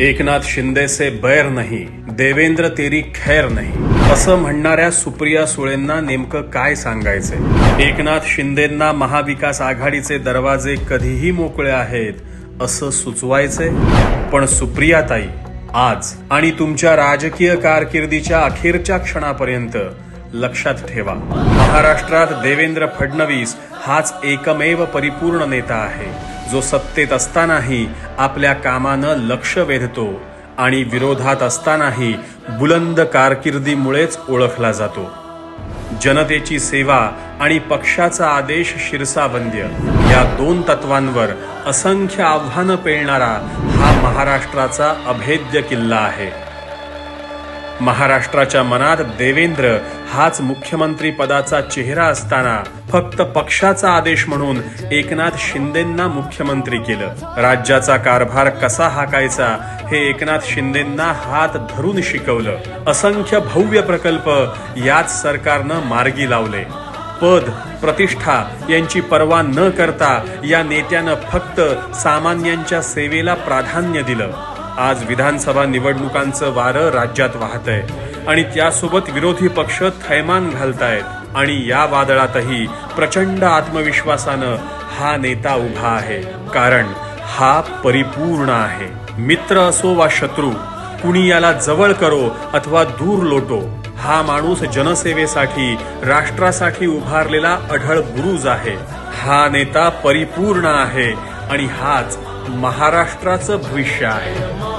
एकनाथ शिंदेचे बैर नाही देवेंद्र तेरी खैर नाही। असं म्हणणाऱ्या सुप्रिया सुळेंना नेमकं काय सांगायचंय? एकनाथ शिंदेंना महाविकास आघाडीचे दरवाजे कधीही मोकळे आहेत असं सुचवायचंय? पण सुप्रियाताई आज आणि तुमच्या राजकीय कारकिर्दीच्या अखेरच्या क्षणापर्यंत लक्षात ठेवा. महाराष्ट्रात देवेंद्र फडणवीस हाच एकमेव परिपूर्ण नेता आहे. जो सत्तेत असतानाही आपल्या कामानं लक्ष वेधतो आणि विरोधात असतानाही बुलंद कारकिर्दीमुळेच ओळखला जातो. जनतेची सेवा आणि पक्षाचा आदेश शिरसाबंद्य या दोन तत्वांवर असंख्य आव्हानं पेलणारा हा महाराष्ट्राचा अभेद्य किल्ला आहे. महाराष्ट्राच्या मनात देवेंद्र हाच मुख्यमंत्री पदाचा चेहरा असताना फक्त पक्षाचा आदेश म्हणून एकनाथ शिंदेंना मुख्यमंत्री केलं. राज्याचा कारभार कसा हाकायचा हे एकनाथ शिंदेंना हात धरून शिकवलं. असंख्य भव्य प्रकल्प याच सरकारनं मार्गी लावले. पद प्रतिष्ठा यांची पर्वा न करता या नेत्यानं फक्त सामान्यांच्या सेवेला प्राधान्य दिलं. आज विधानसभा निवडणुकांचं वारं राज्यात वाहतंय. आणि त्यासोबत विरोधी पक्ष थैमान घालतायत. आणि या वादळातही प्रचंड आत्मविश्वासानं हा नेता उभा आहे. कारण हा परिपूर्ण आहे. मित्र असो वा शत्रू कुणी याला जवळ करो अथवा दूर लोटो हा माणूस जनसेवेसाठी राष्ट्रासाठी उभारलेला अढळ गुरुज आहे. हा नेता परिपूर्ण आहे आणि हाच महाराष्ट्राचं भविष्य आहे.